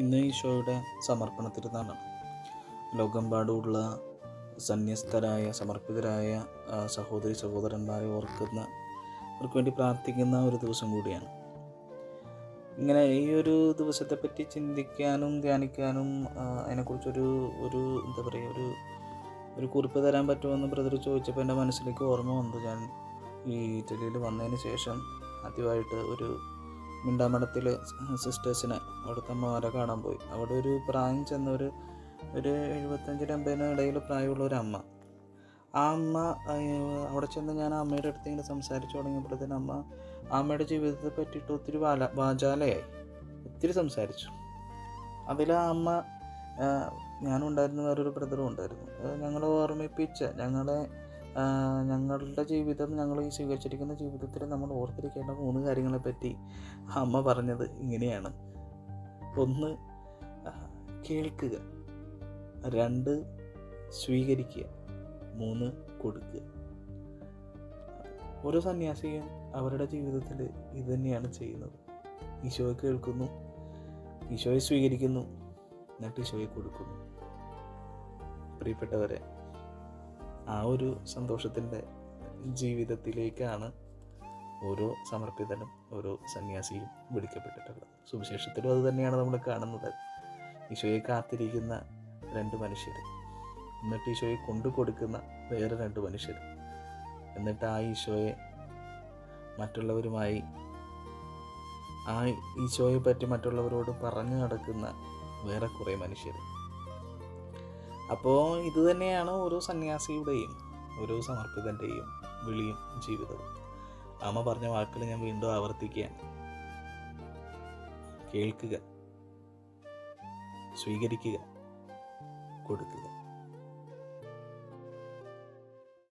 ഇന്ന് ഈശോയുടെ സമർപ്പണ തിരുനാളാണ് ലോകമ്പാടുള്ള സന്യസ്തരായ സമർപ്പിതരായ സഹോദരി സഹോദരന്മാരെ ഓർക്കുന്ന അവർക്ക് വേണ്ടി പ്രാർത്ഥിക്കുന്ന ഒരു ദിവസം കൂടിയാണ്. ഇങ്ങനെ ഈ ഒരു ദിവസത്തെപ്പറ്റി ചിന്തിക്കാനും ധ്യാനിക്കാനും അതിനെക്കുറിച്ചൊരു ഒരു എന്താ പറയുക ഒരു ഒരു കുറിപ്പ് തരാൻ പറ്റുമെന്ന് ബ്രദർ ചോദിച്ചപ്പോൾ എന്റെ മനസ്സിലേക്ക് ഓർമ്മ വന്നു. ഞാൻ ഈ ഇറ്റലിയിൽ വന്നതിന് ശേഷം ആദ്യമായിട്ട് ഒരു മിണ്ടാമഠത്തിൽ സിസ്റ്റേഴ്സിനെ അവിടുത്തെ കാണാൻ പോയി. അവിടെ ഒരു പ്രായം ചെന്ന ഒരു ഒരു എഴുപത്തഞ്ചിന് അമ്പതിന് ഇടയിൽ പ്രായമുള്ള ഒരു അമ്മ. ആ അമ്മ അവിടെ ചെന്ന് ഞാൻ അമ്മയുടെ അടുത്ത് ഇങ്ങനെ സംസാരിച്ചു തുടങ്ങിയപ്പോഴത്തേന് അമ്മ അമ്മയുടെ ജീവിതത്തെ പറ്റിയിട്ട് ഒത്തിരി വാല വാചാലയായി. ഒത്തിരി സംസാരിച്ചു. അതിൽ ആ അമ്മ ഞാനും ഞാനുണ്ടായിരുന്നു വേറൊരു ബ്രദറും ഉണ്ടായിരുന്നു. ഞങ്ങളെ ഓർമ്മിപ്പിച്ച ഞങ്ങളെ ഞങ്ങളുടെ ജീവിതം ഞങ്ങൾ ഈ സ്വീകരിച്ചിരിക്കുന്ന ജീവിതത്തിൽ നമ്മൾ ഓർത്തിരിക്കേണ്ട മൂന്ന് കാര്യങ്ങളെ പറ്റി അമ്മ പറഞ്ഞത് ഇങ്ങനെയാണ്. ഒന്ന് കേൾക്കുക. രണ്ട് സ്വീകരിക്കുക. മൂന്ന് കൊടുക്കുക. ഓരോ സന്യാസിയും അവരുടെ ജീവിതത്തിൽ ഇത് തന്നെയാണ് ചെയ്യുന്നത്. ഈശോയെ കേൾക്കുന്നു ഈശോയെ സ്വീകരിക്കുന്നു എന്നിട്ട് ഈശോയെ കൊടുക്കുന്നു. പ്രിയപ്പെട്ടവരെ ആ ഒരു സന്തോഷത്തിന്റെ ജീവിതത്തിലേക്കാണ് ഓരോ സമർപ്പിതനും ഓരോ സന്യാസിയും വിളിക്കപ്പെട്ടിട്ടുള്ളത്. സുവിശേഷത്തിലും അത് തന്നെയാണ് നമ്മൾ കാണുന്നത്. ഈശോയെ കാത്തിരിക്കുന്ന രണ്ട് മനുഷ്യർ എന്നിട്ട് ഈശോയെ കൊണ്ടു കൊടുക്കുന്ന വേറെ രണ്ട് മനുഷ്യർ എന്നിട്ട് ആ ഈശോയെ മറ്റുള്ളവരുമായി ആ ഈശോയെ പറ്റി മറ്റുള്ളവരോട് പറഞ്ഞു നടക്കുന്ന വേറെ കുറേ മനുഷ്യർ അപ്പോൾ ഇത് തന്നെയാണ് ഓരോ സന്യാസിയുടെയും ഓരോ സമർപ്പിതന്റെയും വിളിയും ജീവിതവും. അമ്മ പറഞ്ഞ വാക്കുകൾ ഞാൻ വീണ്ടും ആവർത്തിക്കുകയാണ്. കേൾക്കുക സ്വീകരിക്കുക കൊടുക്കുക.